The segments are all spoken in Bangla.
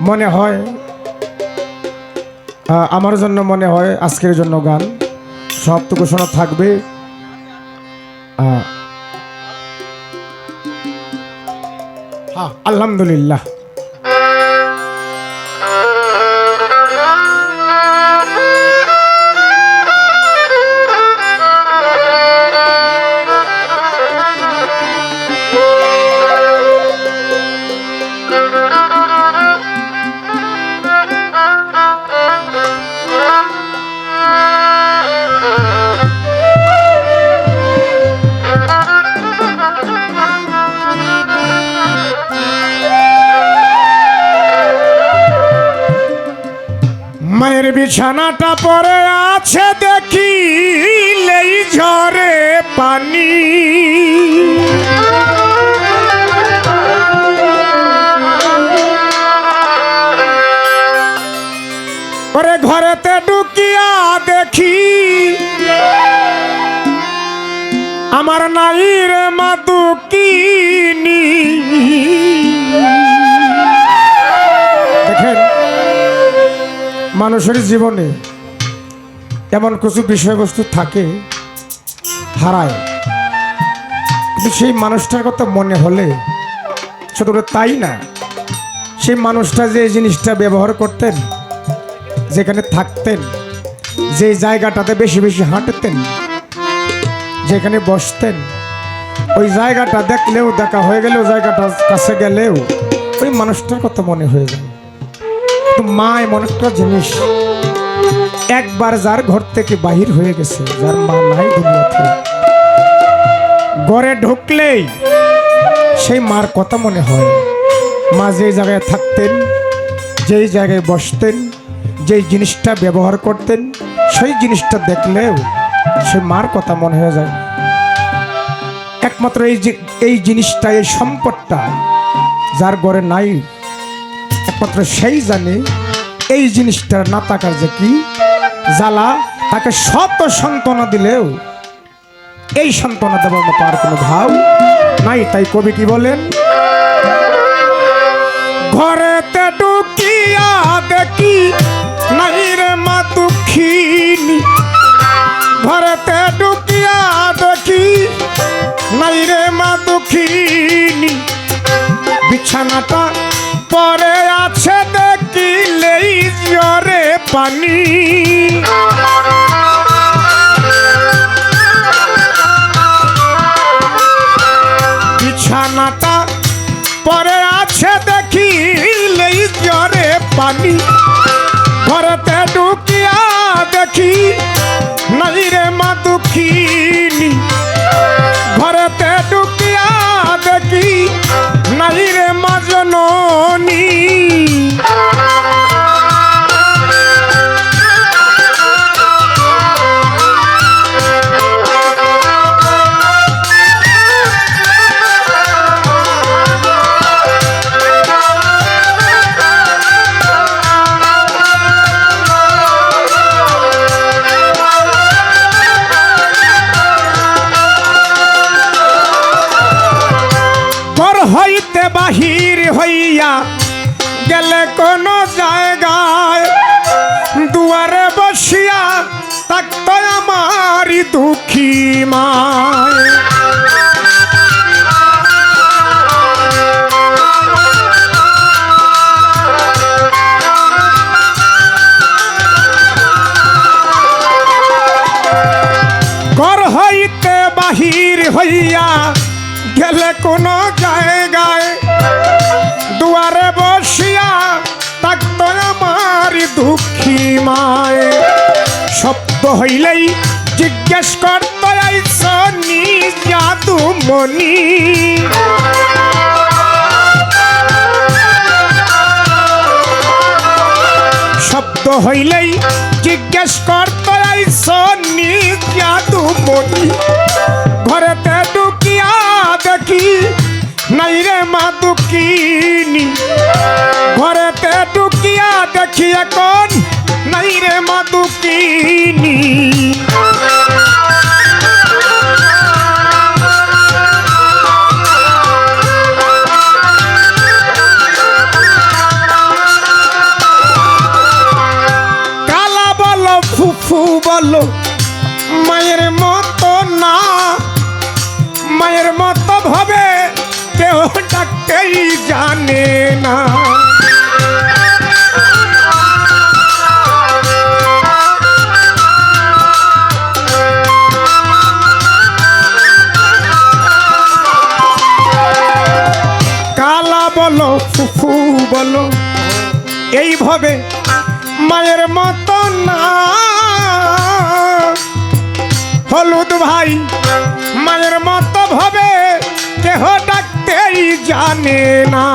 মনে হয় আমার জন্য মনে হয় আজকের জন্য গান। সবটুকু শোনা থাকবে। আলহামদুলিল্লাহ। মায়ের বিছানাটা পড়ে আছে দেখি লেই ঝরে পানি। ওরে ঘরেতে ঢুকিয়া দেখি, আমার নাই রে মানুষের জীবনে এমন কিছু বিষয়বস্তু থাকে, হারায়। কিন্তু সেই মানুষটার কথা মনে হলে শুধু তাই না, সেই মানুষটা যে জিনিসটা ব্যবহার করতেন, যেখানে থাকতেন, যে জায়গাটাতে বেশি বেশি হাঁটতেন, যেখানে বসতেন, ওই জায়গাটা দেখলেও, দেখা হয়ে গেলেও জায়গাটা কাছে গেলেও, ওই মানুষটার কথা মনে হয়ে যায়। তো মা এমন একটা জিনিস, একবার যার ঘর থেকে বাহির হয়ে গেছে, যার মা নাই দুনিয়াতে। ঘরে ঢুকলেই সেই মার কথা মনে হয়। মা যেই জায়গায় থাকতেন, যেই জায়গায় বসতেন, যেই জিনিসটা ব্যবহার করতেন, সেই জিনিসটা দেখলেও সে মার কথা মনে হয়ে যায়। একমাত্র এই যে এই জিনিসটা, এই সম্পদটা যার ঘরে নাই একমাত্র সেই জানে, এই জিনিসটার না থাকার যে কি? জ্বালা, তাকে শত সান্ত্বনা দিলেও এই সান্ত্বনা দেওয়ার মতো আর কোনো ভাব নাই। তাই কবি কি বলেন? ঢুকিয়া দেখি নাই রে মা দুঃখিনী। ঢুকিয়া দেখি নাই রে মা দুঃখিনী। বিছানাটা পরে পানি। বিছানাটা পরে আছে দেখিলেই জ্বরে পানি। দুঃখী মায়। ঘর হইতে বাহির হইয়া গেলে কোন জায়গায় দুয়ারে বসিয়া থাকতো আমার দুঃখী মায়। শব্দ হইলেই জিজ্ঞেস করতো আইস জাদু মনি শব্দ হইলেই জিজ্ঞেস করতো আইস জাদু মনি ঘরেতে ঢুকিয়া দেখি, নাই রে মা দুঃখিনী। ঘরেতে ঢুকিয়া দেখি এখন নাই রে মাদুকিনী। ফুফু বলো, মায়ের মতো না। মায়ের মতো ভাবে কেউ ডাকতেই জানে না। বলো, ফুফু বলো। এইভাবে মায়ের মতো না। হলুদ ভাই, মায়ের মতো ভাবে কেহ ডাকতেই জানে না।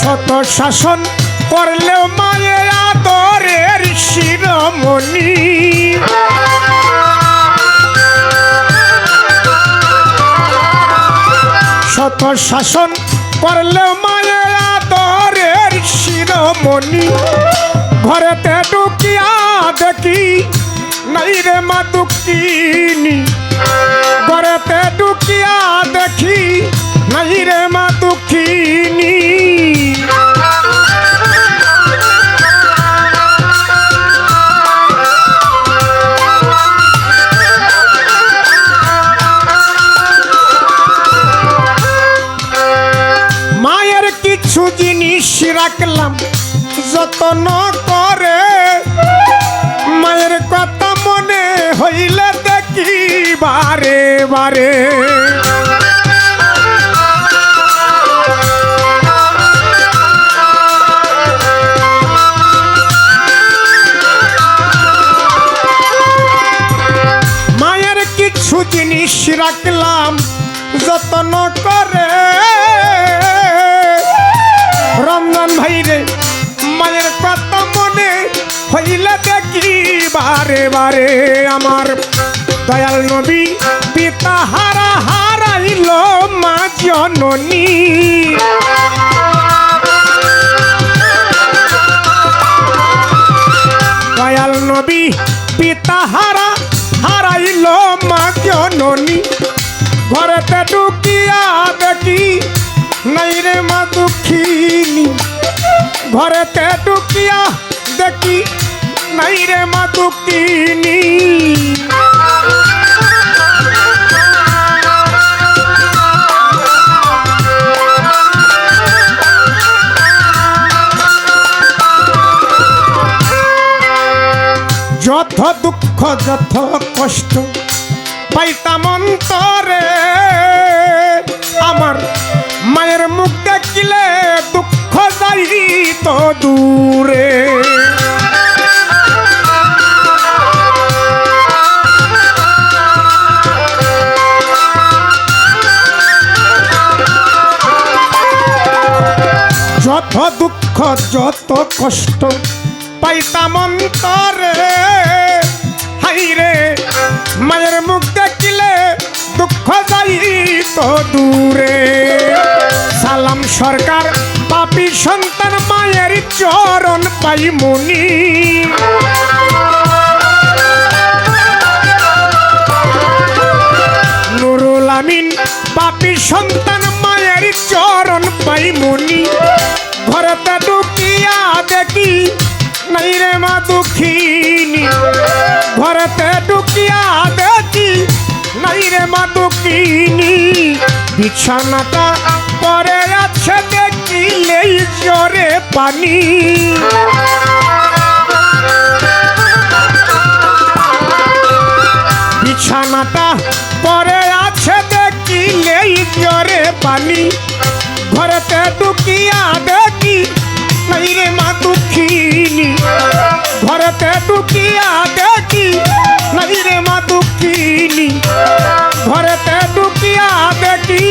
শত শাসন করলেও মায়ের আদরের শিরোমণি। শত শাসন করলেও মায়ের আদরের শিরোমণি ঘরেতে ঢুকিয়া দেখি, নাই রে মা দুঃখিনী। ঘরেতে ঢুকিয়া দেখি, নাই রে মা জিনিস রাখলাম, যত্ন করে। মায়ের কথা মনে হইলে দেখি বারে বারে। মায়ের কিছু জিনিস রাখলাম, যত্ন করে। রমজান ভাইরে, মায়ের কথা মনে হইলে দেখি বারে বারে আমার দয়াল নবী, পিতা হারা হারাইল মা জননী। ঘরেতে ঢুকিয়া দেখি নাই রে মা দুঃখিনী। যত দুঃখ যত কষ্ট পাইতাম অন্তরে যাই তো দূরে। যত দুঃখ যত কষ্ট পাইতাম অন্তরে। পাই মুনি। নুরুল আমিন পাপি সন্তান মায়ের চরণ পাই মুনি। ঘরেতে ঢুকিয়া দেখি, নাই রে মা দুঃখিনী। ঘরেতে ঢুকিয়া দেখি, নাই রে মা দুঃখিনী। বিছানাটা পরে আছে দেখিলেই করে পানি। বিছানাটা পরে আছে দেখিলেই জরে পানি। ঘরেতে ঢুকিয়া দেখি, নাই রে মা দুঃখিনী। ঘরেতে ঢুকিয়া দেখি, নাই রে মা দুঃখিনী। ঘরেতে ঢুকিয়া দেখি